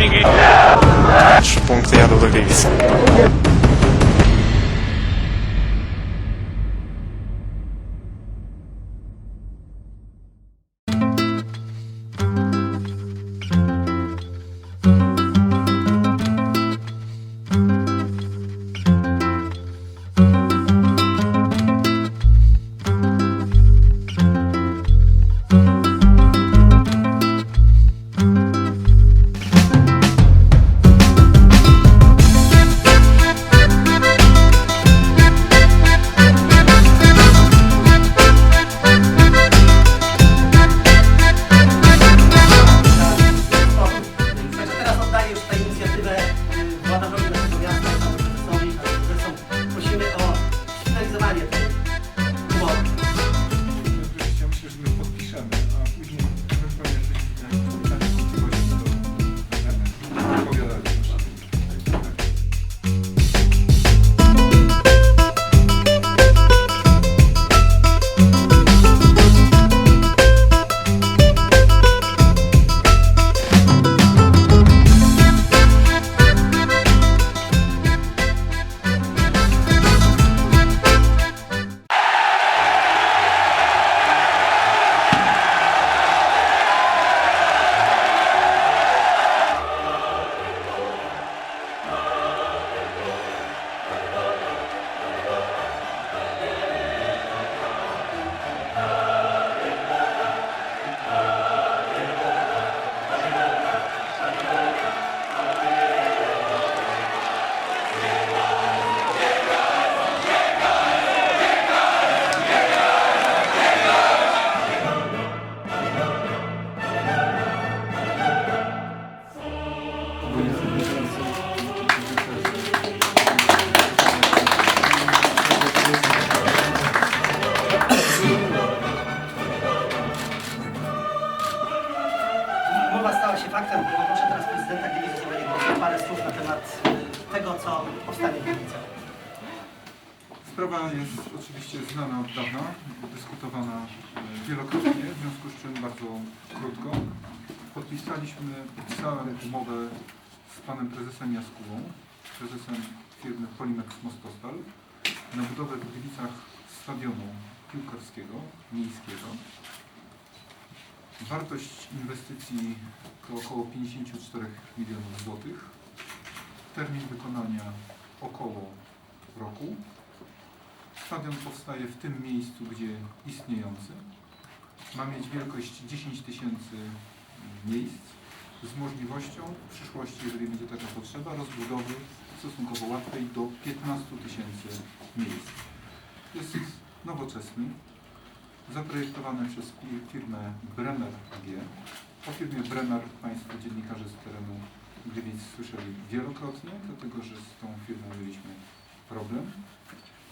Ninguém. Ponteado do Vives. Powstanie. Sprawa jest oczywiście znana od dawna, dyskutowana e, wielokrotnie, w związku z czym bardzo krótko. Podpisaliśmy, podpisałem umowę z panem prezesem Jaskółą, prezesem firmy Polimex Mostostal, na budowę w Gliwicach stadionu piłkarskiego, miejskiego. Wartość inwestycji to około 54 milionów złotych. Termin wykonania około roku. Stadion powstaje w tym miejscu, gdzie istniejący. Ma mieć wielkość 10 tysięcy miejsc z możliwością w przyszłości, jeżeli będzie taka potrzeba, rozbudowy stosunkowo łatwej do 15 tysięcy miejsc. Jest nowoczesny, zaprojektowany przez fir- firmę Brenner AG. O firmie Brenner Państwo dziennikarze z Gliwic słyszeli wielokrotnie, dlatego że z tą firmą mieliśmy problem.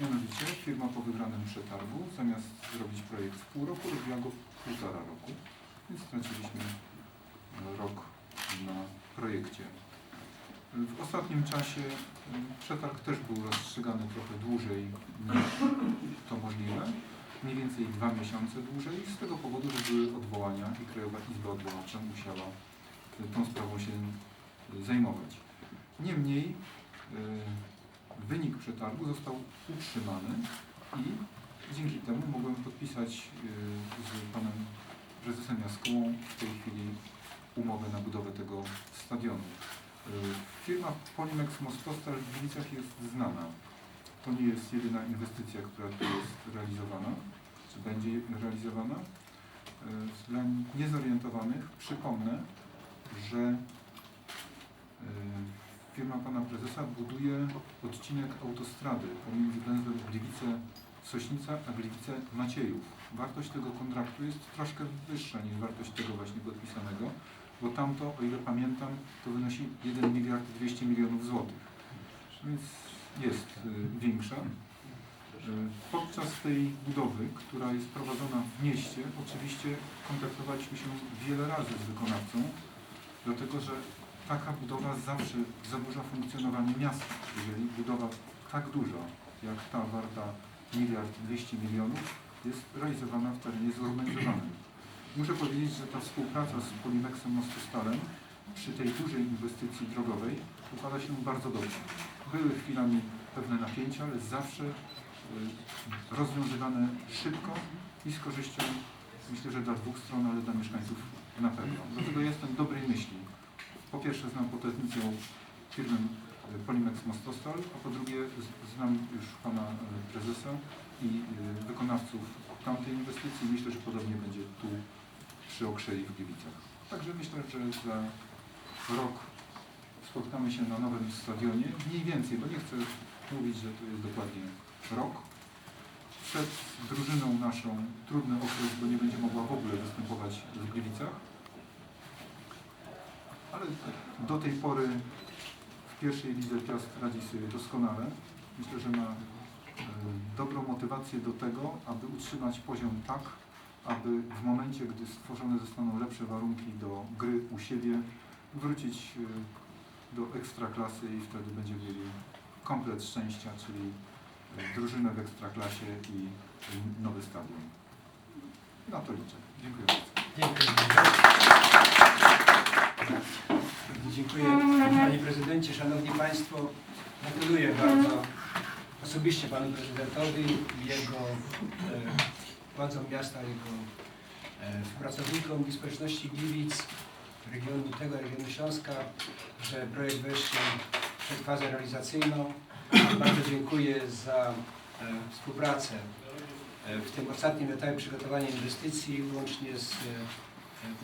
Mianowicie firma po wygranym przetargu zamiast zrobić projekt w pół roku, robiła go w półtora roku, więc straciliśmy rok na projekcie. W ostatnim czasie y, przetarg też był rozstrzygany trochę dłużej niż to możliwe, mniej więcej dwa miesiące dłużej, z tego powodu, że były odwołania i Krajowa Izba Odwoławcza musiała y, tą sprawą się zajmować. Niemniej y, wynik przetargu został utrzymany i dzięki temu mogłem podpisać y, z panem prezesem Jaskółą w tej chwili umowę na budowę tego stadionu. Y, Firma Polimex Mostostal w Gliwicach jest znana. To nie jest jedyna inwestycja, która tu jest realizowana, czy będzie realizowana. Dla niezorientowanych przypomnę, że firma pana prezesa buduje odcinek autostrady pomiędzy węzłem Gliwice-Sośnica a Gliwice-Maciejów. Wartość tego kontraktu jest troszkę wyższa niż wartość tego właśnie podpisanego, bo tamto, o ile pamiętam, to wynosi 1 miliard 200 milionów złotych. Więc jest y, większa. Y, Podczas tej budowy, która jest prowadzona w mieście, oczywiście kontaktowaliśmy się wiele razy z wykonawcą, dlatego że taka budowa zawsze zaburza funkcjonowanie miasta. Jeżeli budowa tak duża, jak ta warta miliard 200 milionów, jest realizowana w terenie zurbanizowanym. Muszę powiedzieć, że ta współpraca z Polimexem Mostostalem przy tej dużej inwestycji drogowej układa się bardzo dobrze. Były chwilami pewne napięcia, ale zawsze y, rozwiązywane szybko i z korzyścią, myślę, że dla dwóch stron, ale dla mieszkańców na pewno. Dlatego jestem dobrej myśli. Po pierwsze znam pod definicją firmę y, Polimex Mostostal, a po drugie znam już pana y, prezesa i y, wykonawców tamtej inwestycji. Myślę, że podobnie będzie tu przy Okrzei w Gliwicach. Także myślę, że za rok spotkamy się na nowym stadionie. Mniej więcej, bo nie chcę mówić, że to jest dokładnie rok. Przed drużyną naszą trudny okres, bo nie będzie mogła w ogóle występować w Gliwicach. Ale do tej pory w pierwszej lidze Piast radzi sobie doskonale. Myślę, że ma e, dobrą motywację do tego, aby utrzymać poziom tak, aby w momencie, gdy stworzone zostaną lepsze warunki do gry u siebie, wrócić e, do ekstraklasy i wtedy będziemy mieli komplet szczęścia, czyli e, drużynę w ekstraklasie i nowy stadion. Na to liczę. Dziękuję bardzo. Dziękuję bardzo. Dziękuję Panie Prezydencie, Szanowni Państwo. Gratuluję bardzo osobiście Panu Prezydentowi i jego e, władzom miasta, jego e, współpracownikom i społeczności Gliwic, regionu tego, regionu Śląska, że projekt wreszcie przed fazę realizacyjną. Bardzo dziękuję za e, współpracę e, w tym ostatnim etapie przygotowania inwestycji, łącznie z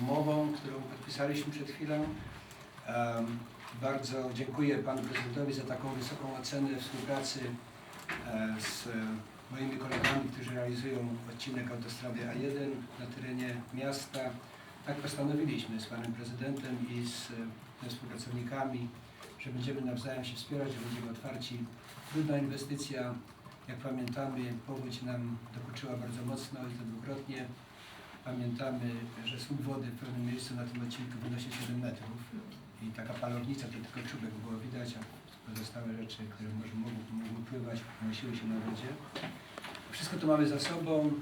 umową, którą podpisaliśmy przed chwilą. Bardzo dziękuję Panu Prezydentowi za taką wysoką ocenę współpracy e, z moimi kolegami, którzy realizują odcinek autostrady A1 na terenie miasta. Tak postanowiliśmy z Panem Prezydentem i z współpracownikami, że będziemy nawzajem się wspierać, że będziemy otwarci. Trudna inwestycja, jak pamiętamy, powódź nam dokuczyła bardzo mocno i to dwukrotnie. Pamiętamy, że słup wody w pewnym miejscu na tym odcinku wynosi 7 metrów i taka palownica to tylko czubek było widać, a pozostałe rzeczy, które może mogły, mogły pływać, unosiły się na wodzie. Wszystko to mamy za sobą,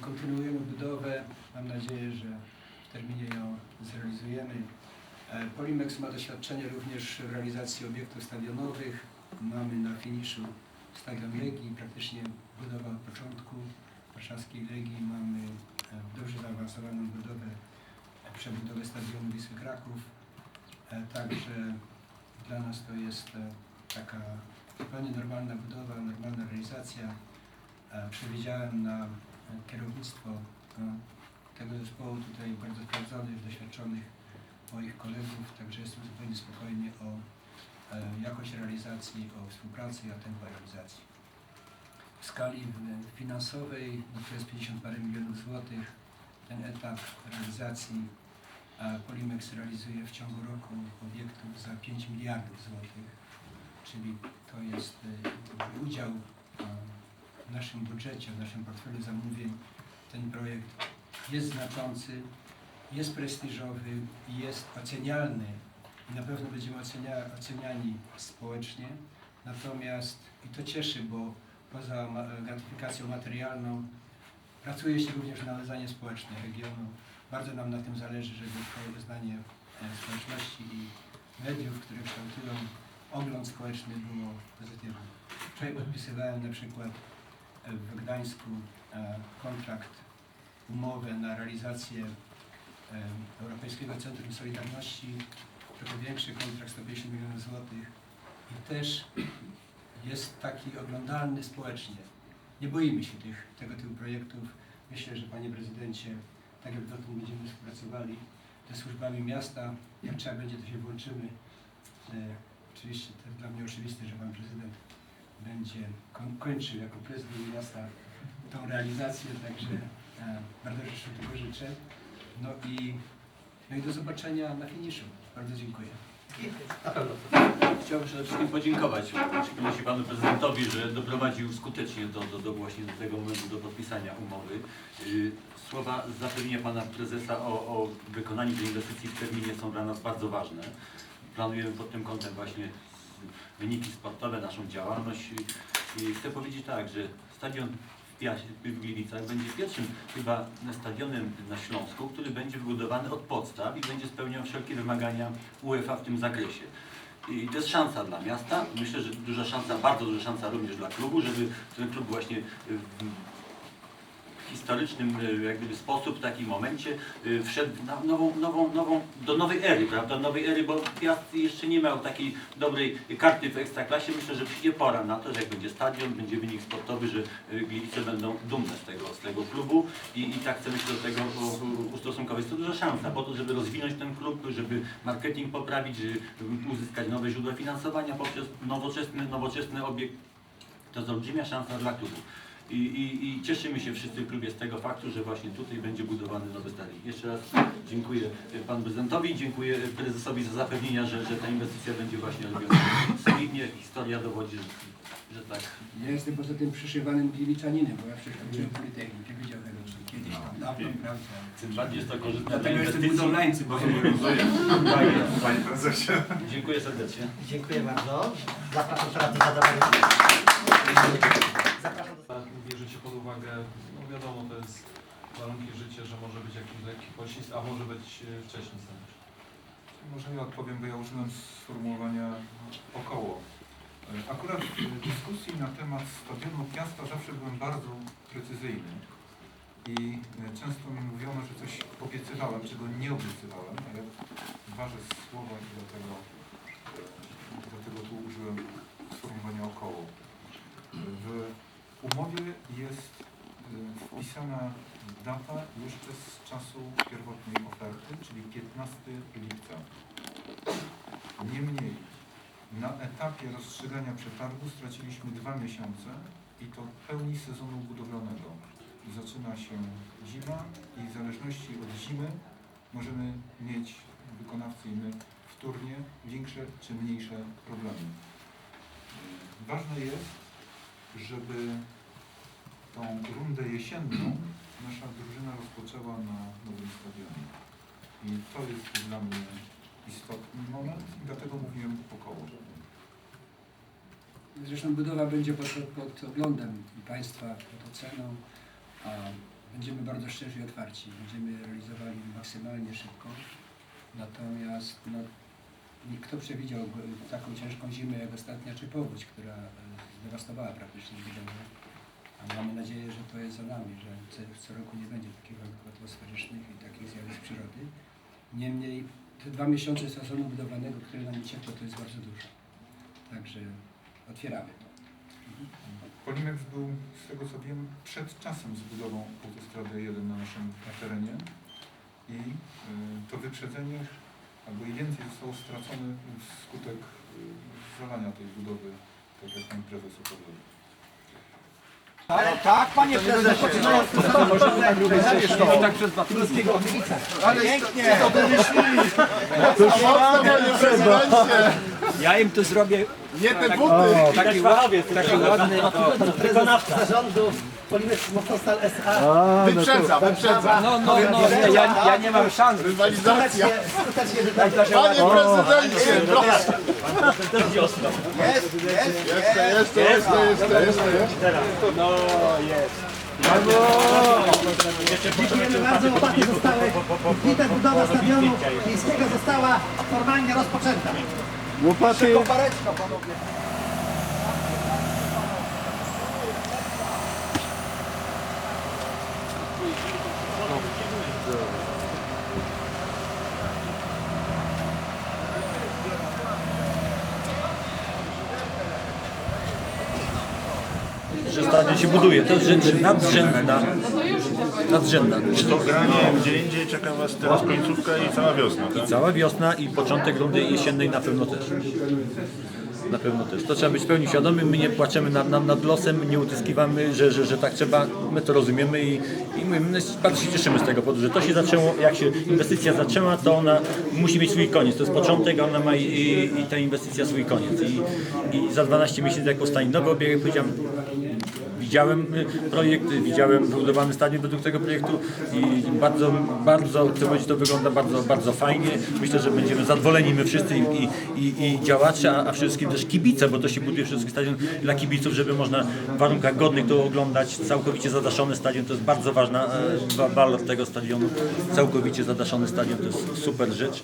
kontynuujemy budowę. Mam nadzieję, że w terminie ją zrealizujemy. E, Polimex ma doświadczenie również w realizacji obiektów stadionowych. Mamy na finiszu Stadion Legii, praktycznie budowa od początku warszawskiej Legii. Mamy dobrze zaawansowaną budowę, e, przebudowę stadionu Wisły Kraków. E, Także dla nas to jest e, taka zupełnie normalna budowa, normalna realizacja. Przewidziałem na kierownictwo e, tego zespołu tutaj bardzo sprawdzonych, doświadczonych moich kolegów, także jestem zupełnie spokojny o jakość realizacji, o współpracy i o tempo realizacji. W skali finansowej, no to jest 50 parę milionów złotych, ten etap realizacji Polimex realizuje w ciągu roku obiektów za 5 miliardów złotych, czyli to jest e, udział w naszym budżecie, w naszym portfelu zamówień. Ten projekt jest znaczący, jest prestiżowy, jest ocenialny i na pewno będziemy ocenia, oceniani społecznie. Natomiast i to cieszy, bo poza gratyfikacją materialną pracuje się również na nawiązanie społeczne regionu. Bardzo nam na tym zależy, żeby to uznanie e, społeczności i mediów, które kształtują ogląd społeczny było pozytywne. Wczoraj podpisywałem na przykład e, w Gdańsku e, kontrakt, umowę na realizację Europejskiego Centrum Solidarności, trochę większy kontrakt, 150 milionów złotych i też jest taki oglądalny społecznie. Nie boimy się tych, tego typu projektów. Myślę, że Panie Prezydencie, tak jak dotąd będziemy współpracowali ze służbami miasta, jak trzeba będzie, to się włączymy. E, oczywiście to jest dla mnie oczywiste, że Pan Prezydent będzie koń, kończył jako prezydent miasta tą realizację, także e, bardzo życzę tego życzę. No i, no i do zobaczenia na finiszu. Bardzo dziękuję. Chciałbym przede wszystkim podziękować w szczególności panu prezydentowi, że doprowadził skutecznie do, do, do właśnie do tego momentu, do podpisania umowy. Y, Słowa zapewnienia pana prezesa o, o wykonaniu tej inwestycji w terminie są dla nas bardzo ważne. Planujemy pod tym kątem właśnie wyniki sportowe, naszą działalność i, i chcę powiedzieć tak, że stadion Jaś- w Gliwicach będzie pierwszym chyba stadionem na Śląsku, który będzie wybudowany od podstaw i będzie spełniał wszelkie wymagania UEFA w tym zakresie. I to jest szansa dla miasta. Myślę, że duża szansa, bardzo duża szansa również dla klubu, żeby ten klub właśnie historycznym e, jak gdyby sposób, w takim momencie e, wszedł nową, nową, nową, do nowej ery, prawda? Nowej ery, bo Piast jeszcze nie miał takiej dobrej karty w Ekstraklasie. Myślę, że przyjdzie pora na to, że jak będzie stadion, będzie wynik sportowy, że e, Gliwice będą dumne z tego, z tego klubu i, i tak chcemy się do tego ustosunkować. To duża szansa po to, żeby rozwinąć ten klub, żeby marketing poprawić, żeby uzyskać nowe źródła finansowania poprzez nowoczesny, nowoczesny obiekt to jest olbrzymia szansa dla klubu. I, i, I cieszymy się wszyscy w klubie z tego faktu, że właśnie tutaj będzie budowany nowy stadion. Jeszcze raz dziękuję panu prezydentowi, dziękuję prezesowi za zapewnienia, że, że ta inwestycja będzie właśnie robiona solidnie. Historia dowodzi, że, że tak. Ja jestem poza tym przyszywanym gliwiczaninem, bo ja przecież uczyłem Politechniki, widział tego kiedyś tam, dawno, prawda? Tym bardziej jest to korzystne dla Dlatego jestem budowlańcem, bo Panie prezesie. Dziękuję serdecznie. Dziękuję bardzo. Zapraszam teraz do zadawania. Zapraszam do bierzecie pod uwagę, no wiadomo, to jest warunki życia, że może być jakiś lekki poślizg, a może być e, wcześniej stanąć. Może ja odpowiem, bo ja użyłem sformułowania około. E, Akurat w dyskusji na temat stadionu Piasta zawsze byłem bardzo precyzyjny i e, często mi mówiono, że coś obiecywałem, czego nie obiecywałem, a ja ważę słowa i dlatego, e, dlatego tu użyłem sformułowania około. W umowie jest e, wpisana data jeszcze z czasu pierwotnej oferty, czyli 15 lipca. Niemniej na etapie rozstrzygania przetargu straciliśmy dwa miesiące i to w pełni sezonu budowlanego. Zaczyna się zima i w zależności od zimy możemy mieć wykonawcy i my wtórnie większe czy mniejsze problemy. Ważne jest, żeby tą rundę jesienną nasza drużyna rozpoczęła na nowym stadionie. I to jest dla mnie istotny moment i dlatego mówiłem około. Zresztą budowa będzie pod, pod, oglądem Państwa, pod oceną, a będziemy bardzo szczerzy i otwarci. Będziemy realizowali maksymalnie szybko. Natomiast no, kto przewidział taką ciężką zimę jak ostatnia, czy powódź, która e, zdewastowała praktycznie budowę. A mamy nadzieję, że to jest za nami, że co, co roku nie będzie takich warunków atmosferycznych i takich zjawisk przyrody. Niemniej te dwa miesiące sezonu budowlanego, które nam ciepło, to jest bardzo dużo. Także otwieramy. Polimex był, z tego co wiem, przed czasem z budową autostrady 1 na naszym terenie i y, to wyprzedzenie albo i więcej zostało stracone wskutek y, zalania tej budowy, tak jak pan prezes opowiadał. Tak, panie prezesie. Poczynając od tak przez Królewskiego Gliwice. Pięknie. Ja im tu zrobię Nie te buty! taki, ładny, taki ładny. Prezes zarządu Polimex Mocnostal S.A. Wyprzedza, wyprzedza. No, no, no, nie, ja, ja nie mam szans. Rywalizacja. Wybrać. Panie prezydencie, proszę. Jeszcze, jeszcze, jeszcze, jeszcze, jeszcze, jeszcze. Dziękujemy bardzo. Łopaty zostały wbite. Budowa stadionu miejskiego została formalnie rozpoczęta. Łopaty. Że stadion się buduje. To jest rzecz nadrzędna. Nadrzędna. To granie gdzie indziej czeka Was teraz końcówka i cała wiosna, tak? Cała wiosna i początek rundy jesiennej na pewno też. Na pewno też. To trzeba być w pełni świadomym. My nie płaczemy nad, nad, nad losem, nie utyskiwamy, że, że, że tak trzeba. My to rozumiemy i, i my, my bardzo się cieszymy z tego powodu, że to się zaczęło, jak się inwestycja zaczęła, to ona musi mieć swój koniec. To jest początek, a ona ma i, i, i ta inwestycja swój koniec. I, I za 12 miesięcy, jak powstanie nowy obieg, jak powiedziałem, widziałem y, projekt, y, widziałem wybudowany stadion według tego projektu i bardzo, bardzo, chcę powiedzieć, to wygląda bardzo, bardzo fajnie. Myślę, że będziemy zadowoleni my wszyscy i, i, i, działacze, a, a wszystkim też kibice, bo to się buduje wszystkim stadion dla kibiców, żeby można w warunkach godnych to oglądać. Całkowicie zadaszony stadion to jest bardzo ważna e, wa- walor tego stadionu. Całkowicie zadaszony stadion to jest super rzecz.